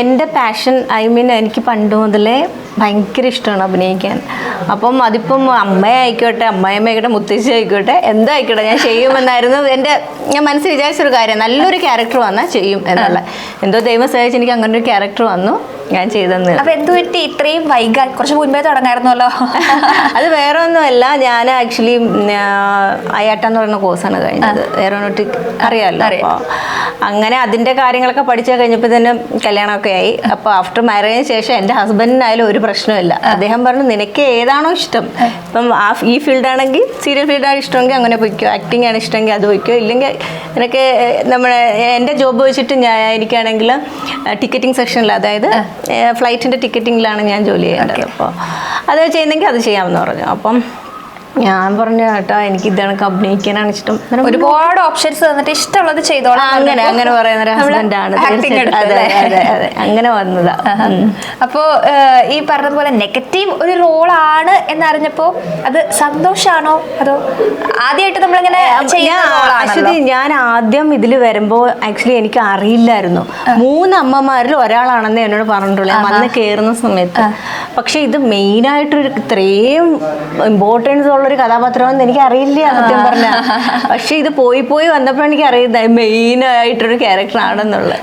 എന്റെ passion I mean എനിക്ക് പണ്ട് മുതലേ ഭയങ്കര ഇഷ്ടമാണ് അഭിനയിക്കാൻ. അപ്പം അതിപ്പം അമ്മയായിക്കോട്ടെ ആയിക്കോട്ടെ മുത്തശ്ശി ആയിക്കോട്ടെ എന്തോ ആയിക്കോട്ടെ ഞാൻ ചെയ്യുമെന്നായിരുന്നു എന്റെ ഞാൻ മനസ്സിൽ വിചാരിച്ചൊരു കാര്യം നല്ലൊരു ക്യാരക്ടർ വന്നാൽ ചെയ്യും എന്നുള്ള. എന്തോ ദൈവം സഹായിച്ച് എനിക്ക് അങ്ങനെ ഒരു ക്യാരക്ടർ വന്നു. ഞാൻ ചെയ്തെന്ന്. അപ്പൊ എന്ത് പറ്റി? ഇത്രയും വൈകാൻ കുറച്ച് മുൻപേ തുടങ്ങായിരുന്നല്ലോ. അത് വേറെ ഒന്നുമല്ല ഞാൻ ആക്ച്വലി അയാട്ട എന്ന് പറയുന്ന കോഴ്സാണ് കഴിഞ്ഞത്. എയറോനോട്ടിക് അറിയാമല്ലോ അറിയാം. അപ്പോൾ അങ്ങനെ അതിന്റെ കാര്യങ്ങളൊക്കെ പഠിച്ച കഴിഞ്ഞപ്പോൾ തന്നെ കല്യാണമൊക്കെ ആയി. അപ്പോൾ ആഫ്റ്റർ മാരേജിന് ശേഷം എന്റെ ഹസ്ബൻഡിനായാലും ഒരു പ്രശ്നമില്ല അദ്ദേഹം പറഞ്ഞു നിനക്ക് ഏതാണോ ഇഷ്ടം? ഇപ്പം ആ ഈ ഫീൽഡാണെങ്കിൽ സീരിയൽ ഫീൽഡാണ് ഇഷ്ടമെങ്കിൽ അങ്ങനെ പോയിക്കോ. ആക്ടിംഗ് ആണ് ഇഷ്ടമെങ്കിൽ അത് പോയിക്കോ. ഇല്ലെങ്കിൽ നിനക്ക് നമ്മുടെ എന്റെ ജോബ് വെച്ചിട്ട് ഞാൻ എനിക്കാണെങ്കിൽ ടിക്കറ്റിംഗ് സെക്ഷനിൽ അതായത് ഫ്ലൈറ്റിന്റെ ടിക്കറ്റിങ്ങിലാണ് ഞാൻ ജോലി ചെയ്യേണ്ടത്. അപ്പോൾ അത് ചെയ്യുന്നെങ്കിൽ അത് ചെയ്യാമെന്ന് പറഞ്ഞു. അപ്പം ഞാൻ പറഞ്ഞു കേട്ടോ എനിക്ക് ഇതാണ് അഭിനയിക്കാനാണ് ഇഷ്ടം ഒരുപാട് ഓപ്ഷൻസ് തന്നിട്ട് ഇഷ്ടമുള്ളത് ചെയ്തോളാം അങ്ങനെ അങ്ങനെ പറയുന്ന ഒരു ഹസ്ബൻഡാണ് അങ്ങനെ വന്നതാ. അപ്പോ ഈ പറഞ്ഞതുപോലെ നെഗറ്റീവ് ഒരു റോളാണ് എന്നറിഞ്ഞപ്പോ അത് സന്തോഷാണോ? അതോ ആദ്യമായിട്ട് നമ്മളിങ്ങനെ ഞാൻ ആദ്യം ഇതിൽ വരുമ്പോൾ ആക്ച്വലി എനിക്ക് അറിയില്ലായിരുന്നു. മൂന്ന് അമ്മമാരിൽ ഒരാളാണെന്ന് എന്നോട് പറഞ്ഞിട്ടുള്ളൂ. അന്ന് വന്ന് കയറുന്ന സമയത്ത്. പക്ഷെ ഇത് മെയിനായിട്ടൊരു ഇത്രയും ഇമ്പോർട്ടൻസ് ഉള്ളൊരു കഥാപാത്രമാണെന്ന് എനിക്ക് അറിയില്ല സത്യം പറഞ്ഞ. പക്ഷെ ഇത് പോയി പോയി വന്നപ്പോൾ എനിക്ക് അറിയുന്നത് മെയിനായിട്ടൊരു ക്യാരക്ടർ ആണെന്നുള്ളത്.